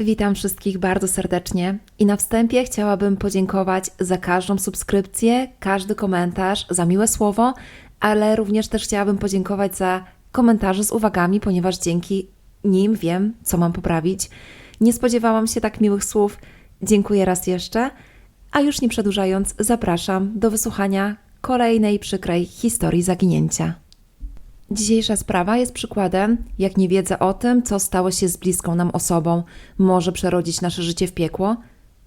Witam wszystkich bardzo serdecznie i na wstępie chciałabym podziękować za każdą subskrypcję, każdy komentarz, za miłe słowo, ale również też chciałabym podziękować za komentarze z uwagami, ponieważ dzięki nim wiem, co mam poprawić. Nie spodziewałam się tak miłych słów. Dziękuję raz jeszcze. A już nie przedłużając, zapraszam do wysłuchania kolejnej przykrej historii zaginięcia. Dzisiejsza sprawa jest przykładem, jak niewiedza o tym, co stało się z bliską nam osobą, może przerodzić nasze życie w piekło.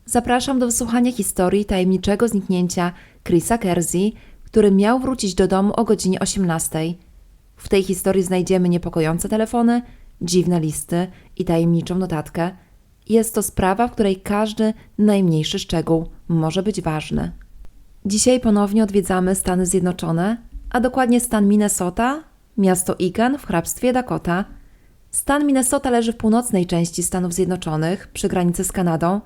Zapraszam do wysłuchania historii tajemniczego zniknięcia Chrisa Kersey, który miał wrócić do domu o godzinie 18. W tej historii znajdziemy niepokojące telefony, dziwne listy i tajemniczą notatkę. Jest to sprawa, w której każdy najmniejszy szczegół może być ważny. Dzisiaj ponownie odwiedzamy Stany Zjednoczone, a dokładnie stan Minnesota, miasto Eagan w hrabstwie Dakota. Stan Minnesota leży w północnej części Stanów Zjednoczonych, przy granicy z Kanadą.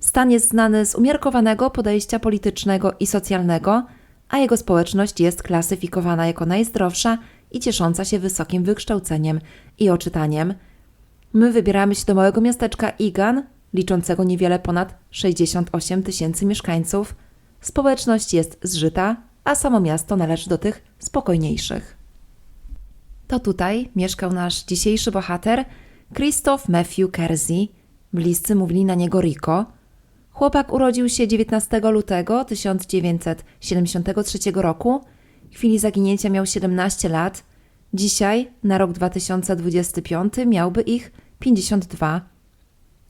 Stan jest znany z umiarkowanego podejścia politycznego i socjalnego, a jego społeczność jest klasyfikowana jako najzdrowsza i ciesząca się wysokim wykształceniem i oczytaniem. My wybieramy się do małego miasteczka Eagan, liczącego niewiele ponad 68 tysięcy mieszkańców. Społeczność jest zżyta, a samo miasto należy do tych spokojniejszych. To tutaj mieszkał nasz dzisiejszy bohater, Christoph Matthew Kersey. Bliscy mówili na niego Rico. Chłopak urodził się 19 lutego 1973 roku. W chwili zaginięcia miał 17 lat. Dzisiaj, na rok 2025, miałby ich 52.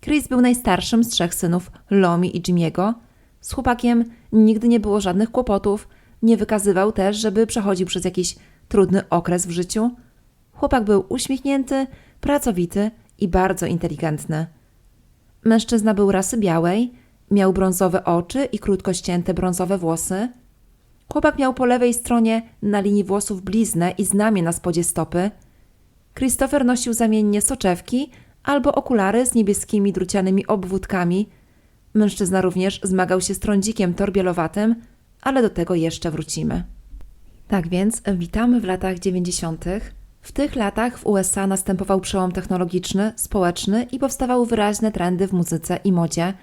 Chris był najstarszym z trzech synów Lomi i Jimiego. Z chłopakiem nigdy nie było żadnych kłopotów. Nie wykazywał też, żeby przechodził przez jakiś trudny okres w życiu. Chłopak był uśmiechnięty, pracowity i bardzo inteligentny. Mężczyzna był rasy białej, miał brązowe oczy i krótko ścięte brązowe włosy. Chłopak miał po lewej stronie na linii włosów bliznę i znamie na spodzie stopy. Christopher nosił zamiennie soczewki albo okulary z niebieskimi drucianymi obwódkami. Mężczyzna również zmagał się z trądzikiem torbielowatym, ale do tego jeszcze wrócimy. Tak więc witamy w latach 90. W tych latach w USA następował przełom technologiczny, społeczny i powstawały wyraźne trendy w muzyce i modzie.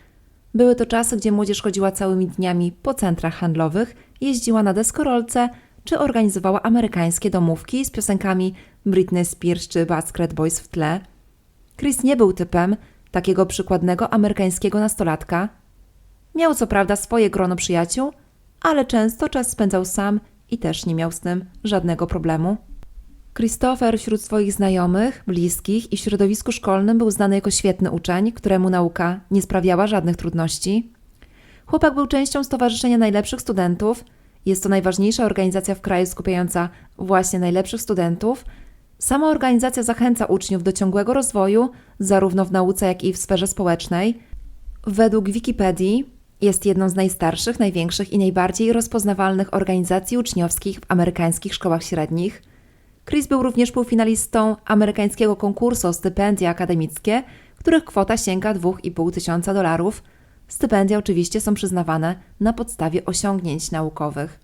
Były to czasy, gdzie młodzież chodziła całymi dniami po centrach handlowych, jeździła na deskorolce czy organizowała amerykańskie domówki z piosenkami Britney Spears czy Backstreet Boys w tle. Chris nie był typem takiego przykładnego amerykańskiego nastolatka. Miał co prawda swoje grono przyjaciół, ale często czas spędzał sam i też nie miał z tym żadnego problemu. Christopher wśród swoich znajomych, bliskich i w środowisku szkolnym był znany jako świetny uczeń, któremu nauka nie sprawiała żadnych trudności. Chłopak był częścią Stowarzyszenia Najlepszych Studentów. Jest to najważniejsza organizacja w kraju skupiająca właśnie najlepszych studentów. Sama organizacja zachęca uczniów do ciągłego rozwoju, zarówno w nauce, jak i w sferze społecznej. Według Wikipedii jest jedną z najstarszych, największych i najbardziej rozpoznawalnych organizacji uczniowskich w amerykańskich szkołach średnich. Chris był również półfinalistą amerykańskiego konkursu o stypendia akademickie, których kwota sięga 2,5 tysiąca dolarów. Stypendia oczywiście są przyznawane na podstawie osiągnięć naukowych.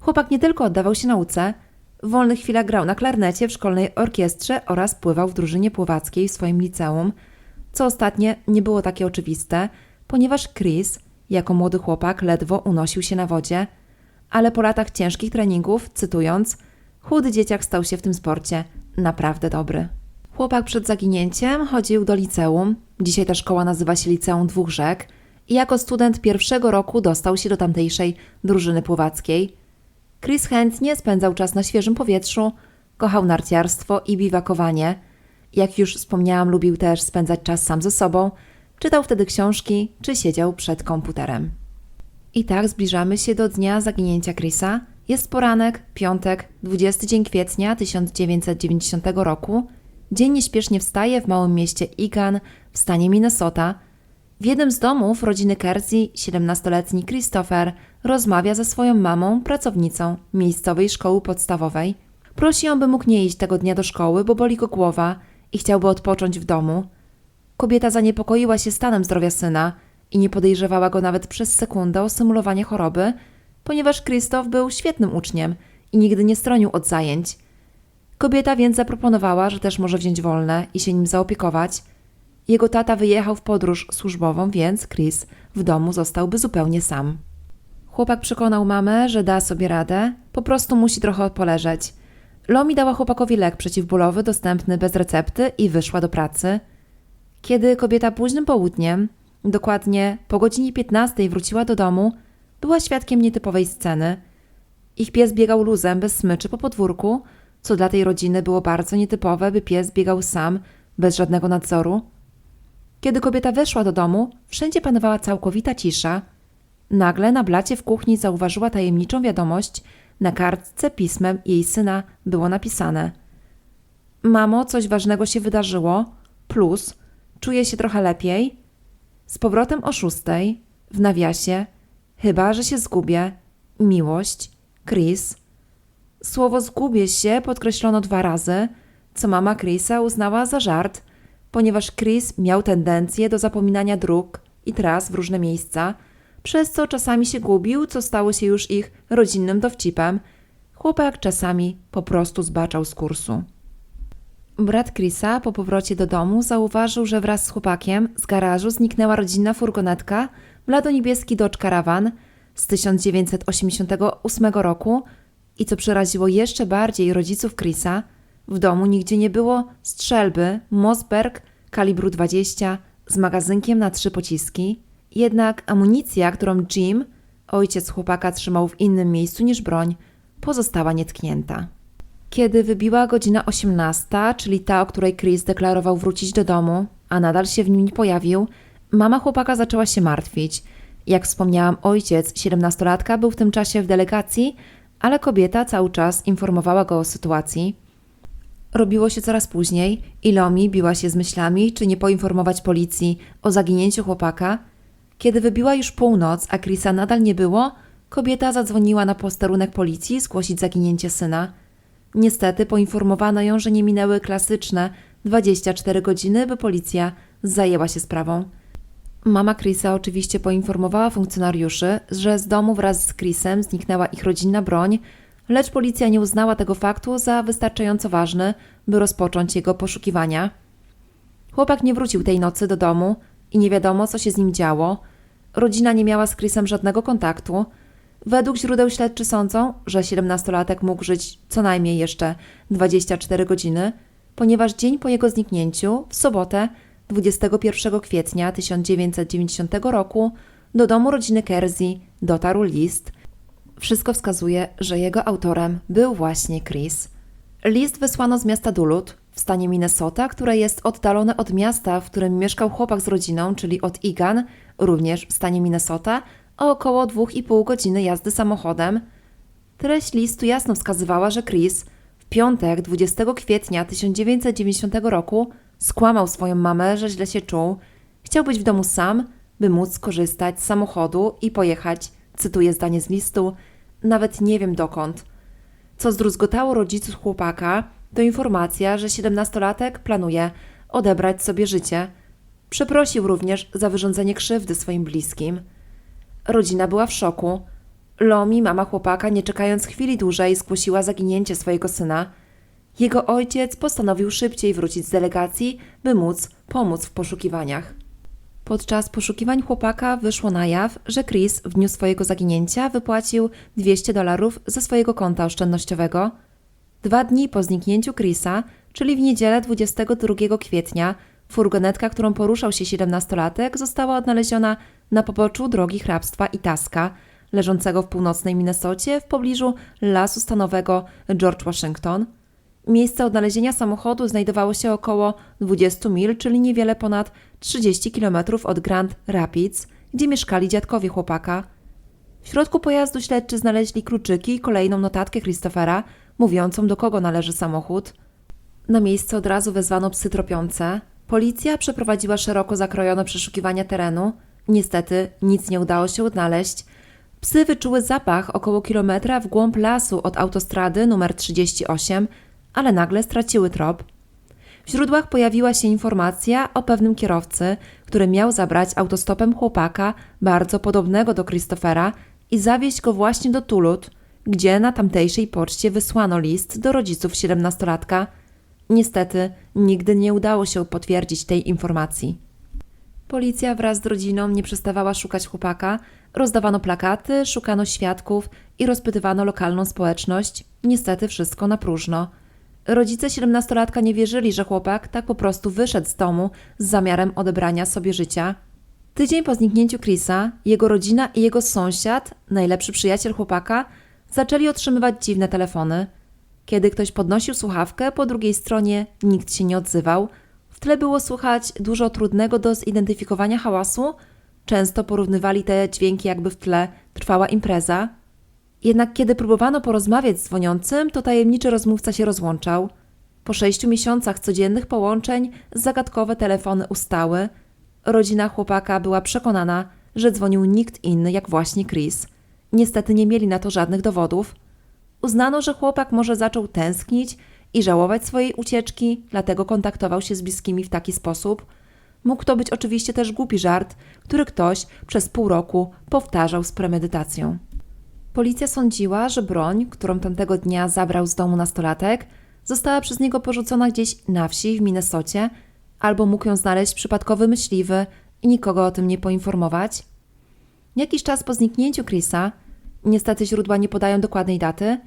Chłopak nie tylko oddawał się nauce, w wolnych chwilach grał na klarnecie w szkolnej orkiestrze oraz pływał w drużynie pływackiej w swoim liceum, co ostatnie nie było takie oczywiste, ponieważ Chris, jako młody chłopak, ledwo unosił się na wodzie, ale po latach ciężkich treningów, cytując, chudy dzieciak stał się w tym sporcie naprawdę dobry. Chłopak przed zaginięciem chodził do liceum, dzisiaj ta szkoła nazywa się Liceum Dwóch Rzek, i jako student pierwszego roku dostał się do tamtejszej drużyny pływackiej. Chris chętnie spędzał czas na świeżym powietrzu, kochał narciarstwo i biwakowanie. Jak już wspomniałam, lubił też spędzać czas sam ze sobą, czytał wtedy książki czy siedział przed komputerem. I tak zbliżamy się do dnia zaginięcia Chrisa. Jest poranek, piątek, 20 dzień kwietnia 1990 roku. Dzień nieśpiesznie wstaje w małym mieście Eagan w stanie Minnesota. W jednym z domów rodziny Kersey 17-letni Christopher rozmawia ze swoją mamą, pracownicą miejscowej szkoły podstawowej. Prosi ją, by mógł nie iść tego dnia do szkoły, bo boli go głowa i chciałby odpocząć w domu. Kobieta zaniepokoiła się stanem zdrowia syna i nie podejrzewała go nawet przez sekundę o symulowanie choroby, ponieważ Krzysztof był świetnym uczniem i nigdy nie stronił od zajęć. Kobieta więc zaproponowała, że też może wziąć wolne i się nim zaopiekować. Jego tata wyjechał w podróż służbową, więc Chris w domu zostałby zupełnie sam. Chłopak przekonał mamę, że da sobie radę, po prostu musi trochę poleżeć. Lomi dała chłopakowi lek przeciwbólowy dostępny bez recepty i wyszła do pracy. Kiedy kobieta późnym południem, dokładnie po godzinie 15 wróciła do domu, była świadkiem nietypowej sceny. Ich pies biegał luzem bez smyczy po podwórku, co dla tej rodziny było bardzo nietypowe, by pies biegał sam, bez żadnego nadzoru. Kiedy kobieta weszła do domu, wszędzie panowała całkowita cisza. Nagle na blacie w kuchni zauważyła tajemniczą wiadomość. Na kartce pismem jej syna było napisane: Mamo, coś ważnego się wydarzyło. Plus, czuję się trochę lepiej. Z powrotem o szóstej, w nawiasie, chyba że się zgubię. Miłość, Chris. Słowo zgubię się podkreślono dwa razy, co mama Chrisa uznała za żart, ponieważ Chris miał tendencję do zapominania dróg i tras w różne miejsca, przez co czasami się gubił, co stało się już ich rodzinnym dowcipem. Chłopak czasami po prostu zbaczał z kursu. Brat Chrisa po powrocie do domu zauważył, że wraz z chłopakiem z garażu zniknęła rodzinna furgonetka blado-niebieski Dodge Caravan z 1988 roku i co przeraziło jeszcze bardziej rodziców Chrisa, w domu nigdzie nie było strzelby Mossberg kalibru 20 z magazynkiem na trzy pociski, jednak amunicja, którą Jim, ojciec chłopaka, trzymał w innym miejscu niż broń, pozostała nietknięta. Kiedy wybiła godzina 18, czyli ta, o której Chris deklarował wrócić do domu, a nadal się w nim nie pojawił, mama chłopaka zaczęła się martwić. Jak wspomniałam, ojciec 17-latka był w tym czasie w delegacji, ale kobieta cały czas informowała go o sytuacji. Robiło się coraz później i Lomi biła się z myślami, czy nie poinformować policji o zaginięciu chłopaka. Kiedy wybiła już północ, a Chrisa nadal nie było, kobieta zadzwoniła na posterunek policji zgłosić zaginięcie syna. Niestety poinformowano ją, że nie minęły klasyczne 24 godziny, by policja zajęła się sprawą. Mama Chrisa oczywiście poinformowała funkcjonariuszy, że z domu wraz z Chrisem zniknęła ich rodzinna broń, lecz policja nie uznała tego faktu za wystarczająco ważny, by rozpocząć jego poszukiwania. Chłopak nie wrócił tej nocy do domu i nie wiadomo, co się z nim działo. Rodzina nie miała z Chrisem żadnego kontaktu. Według źródeł śledczy sądzą, że 17-latek mógł żyć co najmniej jeszcze 24 godziny, ponieważ dzień po jego zniknięciu, w sobotę, 21 kwietnia 1990 roku, do domu rodziny Kersey dotarł list. Wszystko wskazuje, że jego autorem był właśnie Chris. List wysłano z miasta Duluth w stanie Minnesota, które jest oddalone od miasta, w którym mieszkał chłopak z rodziną, czyli od Egan, również w stanie Minnesota, o około 2,5 godziny jazdy samochodem. Treść listu jasno wskazywała, że Chris w piątek 20 kwietnia 1990 roku skłamał swoją mamę, że źle się czuł. Chciał być w domu sam, by móc skorzystać z samochodu i pojechać, cytuję zdanie z listu, nawet nie wiem dokąd. Co zdruzgotało rodziców chłopaka, to informacja, że 17-latek planuje odebrać sobie życie. Przeprosił również za wyrządzenie krzywdy swoim bliskim. Rodzina była w szoku. Lomi, mama chłopaka, nie czekając chwili dłużej, zgłosiła zaginięcie swojego syna. Jego ojciec postanowił szybciej wrócić z delegacji, by móc pomóc w poszukiwaniach. Podczas poszukiwań chłopaka wyszło na jaw, że Chris w dniu swojego zaginięcia wypłacił 200 dolarów ze swojego konta oszczędnościowego. Dwa dni po zniknięciu Chrisa, czyli w niedzielę 22 kwietnia, furgonetka, którą poruszał się 17-latek, została odnaleziona na poboczu drogi hrabstwa Itasca, leżącego w północnej Minnesocie w pobliżu lasu stanowego George Washington. Miejsce odnalezienia samochodu znajdowało się około 20 mil, czyli niewiele ponad 30 km od Grand Rapids, gdzie mieszkali dziadkowie chłopaka. W środku pojazdu śledczy znaleźli kluczyki i kolejną notatkę Christophera, mówiącą do kogo należy samochód. Na miejsce od razu wezwano psy tropiące. Policja przeprowadziła szeroko zakrojone przeszukiwania terenu. Niestety nic nie udało się odnaleźć. Psy wyczuły zapach około kilometra w głąb lasu od autostrady numer 38, ale nagle straciły trop. W źródłach pojawiła się informacja o pewnym kierowcy, który miał zabrać autostopem chłopaka bardzo podobnego do Christophera i zawieźć go właśnie do Tulut, gdzie na tamtejszej poczcie wysłano list do rodziców 17-latka. Niestety, nigdy nie udało się potwierdzić tej informacji. Policja wraz z rodziną nie przestawała szukać chłopaka, rozdawano plakaty, szukano świadków i rozpytywano lokalną społeczność. Niestety wszystko na próżno. Rodzice 17-latka nie wierzyli, że chłopak tak po prostu wyszedł z domu z zamiarem odebrania sobie życia. Tydzień po zniknięciu Chrisa, jego rodzina i jego sąsiad, najlepszy przyjaciel chłopaka, zaczęli otrzymywać dziwne telefony. Kiedy ktoś podnosił słuchawkę, po drugiej stronie nikt się nie odzywał. W tle było słychać dużo trudnego do zidentyfikowania hałasu. Często porównywali te dźwięki, jakby w tle trwała impreza. Jednak kiedy próbowano porozmawiać z dzwoniącym, to tajemniczy rozmówca się rozłączał. Po sześciu miesiącach codziennych połączeń zagadkowe telefony ustały. Rodzina chłopaka była przekonana, że dzwonił nikt inny jak właśnie Chris. Niestety nie mieli na to żadnych dowodów. Uznano, że chłopak może zaczął tęsknić i żałować swojej ucieczki, dlatego kontaktował się z bliskimi w taki sposób. Mógł to być oczywiście też głupi żart, który ktoś przez pół roku powtarzał z premedytacją. Policja sądziła, że broń, którą tamtego dnia zabrał z domu nastolatek, została przez niego porzucona gdzieś na wsi w Minnesocie, albo mógł ją znaleźć przypadkowy myśliwy i nikogo o tym nie poinformować. Jakiś czas po zniknięciu Chrisa, niestety źródła nie podają dokładnej daty,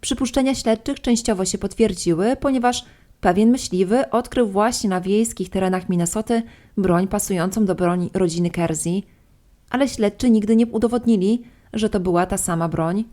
przypuszczenia śledczych częściowo się potwierdziły, ponieważ pewien myśliwy odkrył właśnie na wiejskich terenach Minnesoty broń pasującą do broni rodziny Kersey, ale śledczy nigdy nie udowodnili, że to była ta sama broń.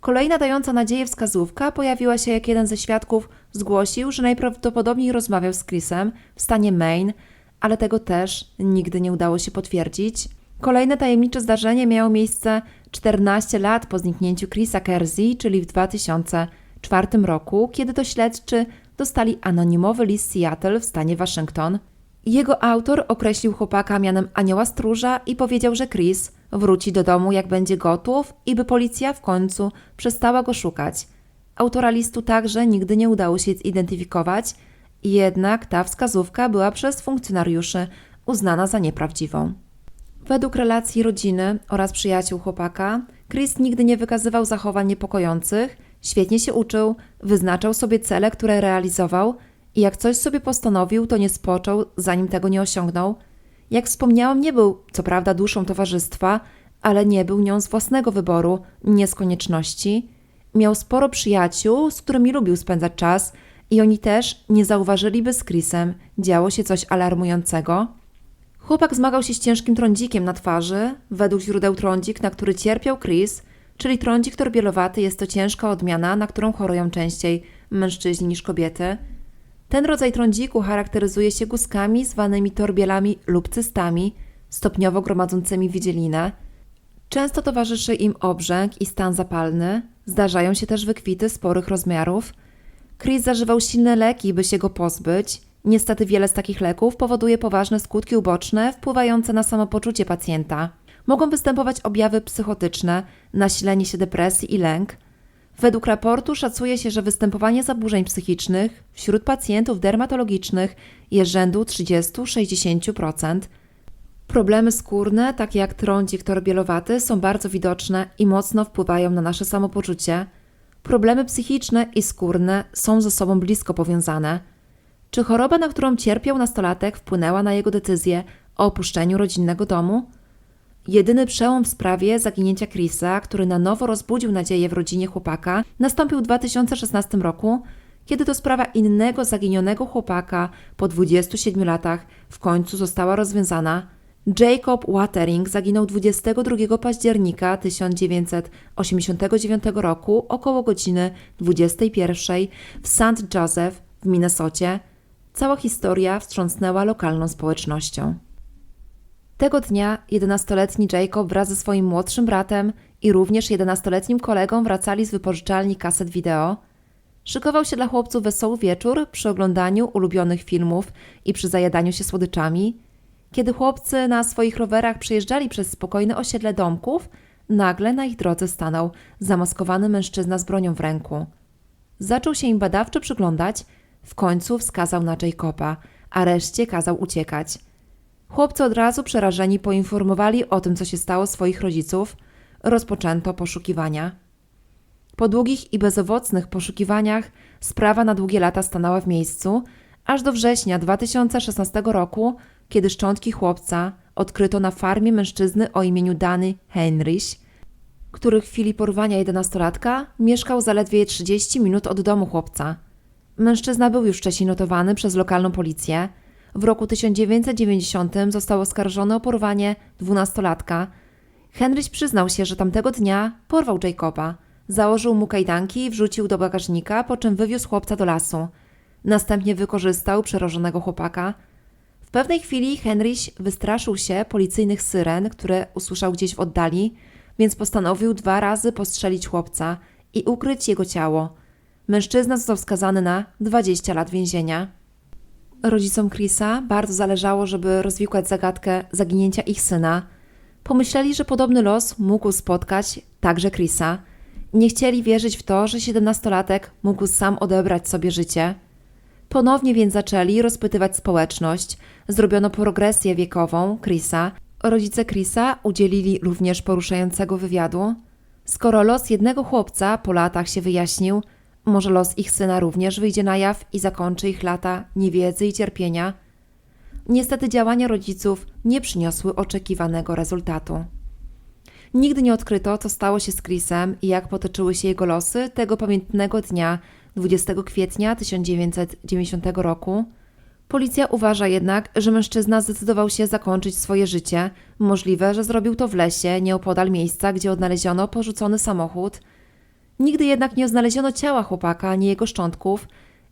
Kolejna dająca nadzieję wskazówka pojawiła się, jak jeden ze świadków zgłosił, że najprawdopodobniej rozmawiał z Chrisem w stanie Maine, ale tego też nigdy nie udało się potwierdzić. Kolejne tajemnicze zdarzenie miało miejsce 14 lat po zniknięciu Chrisa Kersey, czyli w 2004 roku, kiedy to śledczy dostali anonimowy list Seattle w stanie Waszyngton. Jego autor określił chłopaka mianem anioła stróża i powiedział, że Chris wróci do domu jak będzie gotów i by policja w końcu przestała go szukać. Autora listu także nigdy nie udało się zidentyfikować, jednak ta wskazówka była przez funkcjonariuszy uznana za nieprawdziwą. Według relacji rodziny oraz przyjaciół chłopaka, Chris nigdy nie wykazywał zachowań niepokojących, świetnie się uczył, wyznaczał sobie cele, które realizował i jak coś sobie postanowił, to nie spoczął, zanim tego nie osiągnął. Jak wspomniałam, nie był co prawda duszą towarzystwa, ale nie był nią z własnego wyboru, nie z konieczności. Miał sporo przyjaciół, z którymi lubił spędzać czas i oni też nie zauważyliby z Chrisem, działo się coś alarmującego. Chłopak zmagał się z ciężkim trądzikiem na twarzy. Według źródeł trądzik, na który cierpiał Chris, czyli trądzik torbielowaty, jest to ciężka odmiana, na którą chorują częściej mężczyźni niż kobiety. Ten rodzaj trądziku charakteryzuje się guzkami zwanymi torbielami lub cystami, stopniowo gromadzącymi wydzielinę. Często towarzyszy im obrzęk i stan zapalny. Zdarzają się też wykwity sporych rozmiarów. Chris zażywał silne leki, by się go pozbyć. Niestety wiele z takich leków powoduje poważne skutki uboczne wpływające na samopoczucie pacjenta. Mogą występować objawy psychotyczne, nasilenie się depresji i lęk. Według raportu szacuje się, że występowanie zaburzeń psychicznych wśród pacjentów dermatologicznych jest rzędu 30-60%. Problemy skórne, takie jak trądzik torbielowaty, są bardzo widoczne i mocno wpływają na nasze samopoczucie. Problemy psychiczne i skórne są ze sobą blisko powiązane. Czy choroba, na którą cierpiał nastolatek, wpłynęła na jego decyzję o opuszczeniu rodzinnego domu? Jedyny przełom w sprawie zaginięcia Chrisa, który na nowo rozbudził nadzieję w rodzinie chłopaka, nastąpił w 2016 roku, kiedy to sprawa innego zaginionego chłopaka po 27 latach w końcu została rozwiązana. Jacob Watering zaginął 22 października 1989 roku około godziny 21 w St. Joseph w Minnesocie. Cała historia wstrząsnęła lokalną społecznością. Tego dnia 11-letni Jacob wraz ze swoim młodszym bratem i również 11-letnim kolegą wracali z wypożyczalni kaset wideo. Szykował się dla chłopców wesoły wieczór przy oglądaniu ulubionych filmów i przy zajadaniu się słodyczami. Kiedy chłopcy na swoich rowerach przejeżdżali przez spokojne osiedle domków, nagle na ich drodze stanął zamaskowany mężczyzna z bronią w ręku. Zaczął się im badawczo przyglądać, w końcu wskazał na Jacoba, a reszcie kazał uciekać. Chłopcy od razu przerażeni poinformowali o tym, co się stało swoich rodziców. Rozpoczęto poszukiwania. Po długich i bezowocnych poszukiwaniach sprawa na długie lata stanęła w miejscu, aż do września 2016 roku, kiedy szczątki chłopca odkryto na farmie mężczyzny o imieniu Dany Heinrich, który w chwili porwania jedenastolatka mieszkał zaledwie 30 minut od domu chłopca. Mężczyzna był już wcześniej notowany przez lokalną policję. W roku 1990 został oskarżony o porwanie dwunastolatka. Henryś przyznał się, że tamtego dnia porwał Jacoba. Założył mu kajdanki i wrzucił do bagażnika, po czym wywiózł chłopca do lasu. Następnie wykorzystał przerażonego chłopaka. W pewnej chwili Henryś wystraszył się policyjnych syren, które usłyszał gdzieś w oddali, więc postanowił dwa razy postrzelić chłopca i ukryć jego ciało. Mężczyzna został skazany na 20 lat więzienia. Rodzicom Chrisa bardzo zależało, żeby rozwikłać zagadkę zaginięcia ich syna. Pomyśleli, że podobny los mógł spotkać także Chrisa. Nie chcieli wierzyć w to, że siedemnastolatek mógł sam odebrać sobie życie. Ponownie więc zaczęli rozpytywać społeczność. Zrobiono progresję wiekową Chrisa. Rodzice Chrisa udzielili również poruszającego wywiadu. Skoro los jednego chłopca po latach się wyjaśnił, może los ich syna również wyjdzie na jaw i zakończy ich lata niewiedzy i cierpienia. Niestety działania rodziców nie przyniosły oczekiwanego rezultatu. Nigdy nie odkryto, co stało się z Chrisem i jak potoczyły się jego losy tego pamiętnego dnia 20 kwietnia 1990 roku. Policja uważa jednak, że mężczyzna zdecydował się zakończyć swoje życie. Możliwe, że zrobił to w lesie, nieopodal miejsca, gdzie odnaleziono porzucony samochód. Nigdy jednak nie znaleziono ciała chłopaka ani jego szczątków.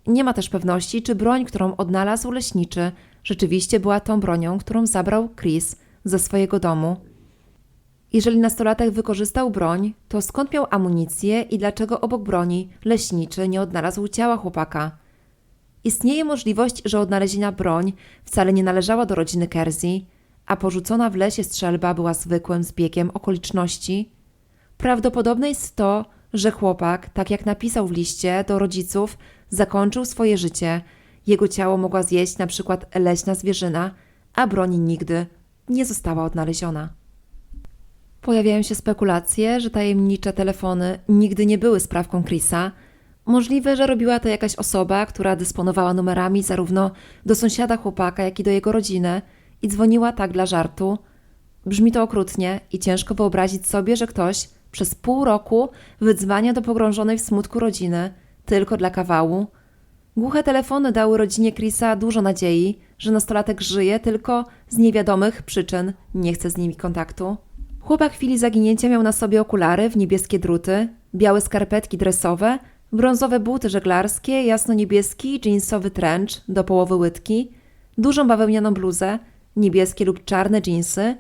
Nie ma też pewności, czy broń, którą odnalazł leśniczy, rzeczywiście była tą bronią, którą zabrał Chris ze swojego domu. Jeżeli nastolatek wykorzystał broń, to skąd miał amunicję i dlaczego obok broni leśniczy nie odnalazł ciała chłopaka? Istnieje możliwość, że odnaleziona broń wcale nie należała do rodziny Kersey, a porzucona w lesie strzelba była zwykłym zbiegiem okoliczności. Prawdopodobne jest to, że chłopak, tak jak napisał w liście do rodziców, zakończył swoje życie. Jego ciało mogła zjeść na przykład leśna zwierzyna, a broń nigdy nie została odnaleziona. Pojawiają się spekulacje, że tajemnicze telefony nigdy nie były sprawką Chrisa. Możliwe, że robiła to jakaś osoba, która dysponowała numerami zarówno do sąsiada chłopaka, jak i do jego rodziny i dzwoniła tak dla żartu. Brzmi to okrutnie i ciężko wyobrazić sobie, że ktoś przez pół roku wydzwania do pogrążonej w smutku rodziny tylko dla kawału. Głuche telefony dały rodzinie Chrisa dużo nadziei, że nastolatek żyje, tylko z niewiadomych przyczyn nie chce z nimi kontaktu. Chłopak w chwili zaginięcia miał na sobie okulary w niebieskie druty, białe skarpetki dresowe, brązowe buty żeglarskie, jasno-niebieski jeansowy trench do połowy łydki, dużą bawełnianą bluzę, niebieskie lub czarne dżinsy.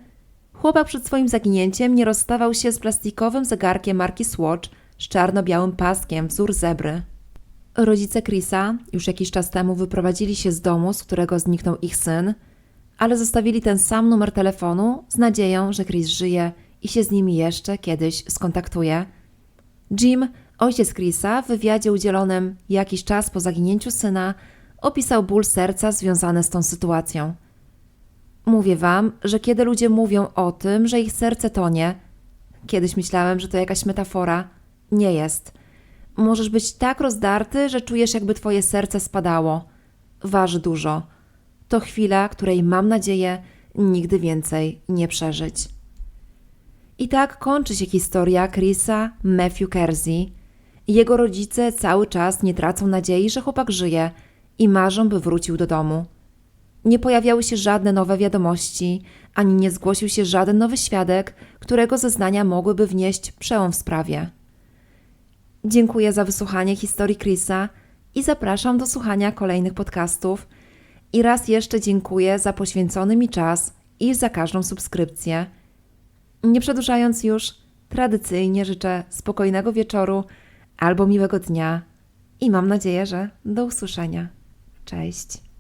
Chłopak przed swoim zaginięciem nie rozstawał się z plastikowym zegarkiem marki Swatch z czarno-białym paskiem wzór zebry. Rodzice Chrisa już jakiś czas temu wyprowadzili się z domu, z którego zniknął ich syn, ale zostawili ten sam numer telefonu z nadzieją, że Chris żyje i się z nimi jeszcze kiedyś skontaktuje. Jim, ojciec Chrisa, w wywiadzie udzielonym jakiś czas po zaginięciu syna, opisał ból serca związany z tą sytuacją. Mówię wam, że kiedy ludzie mówią o tym, że ich serce tonie, kiedyś myślałem, że to jakaś metafora, nie jest. Możesz być tak rozdarty, że czujesz, jakby twoje serce spadało. Waży dużo. To chwila, której mam nadzieję nigdy więcej nie przeżyć. I tak kończy się historia Chrisa Matthew Kersey. Jego rodzice cały czas nie tracą nadziei, że chłopak żyje i marzą, by wrócił do domu. Nie pojawiały się żadne nowe wiadomości, ani nie zgłosił się żaden nowy świadek, którego zeznania mogłyby wnieść przełom w sprawie. Dziękuję za wysłuchanie historii Chrisa i zapraszam do słuchania kolejnych podcastów. I raz jeszcze dziękuję za poświęcony mi czas i za każdą subskrypcję. Nie przedłużając już, tradycyjnie życzę spokojnego wieczoru albo miłego dnia i mam nadzieję, że do usłyszenia. Cześć.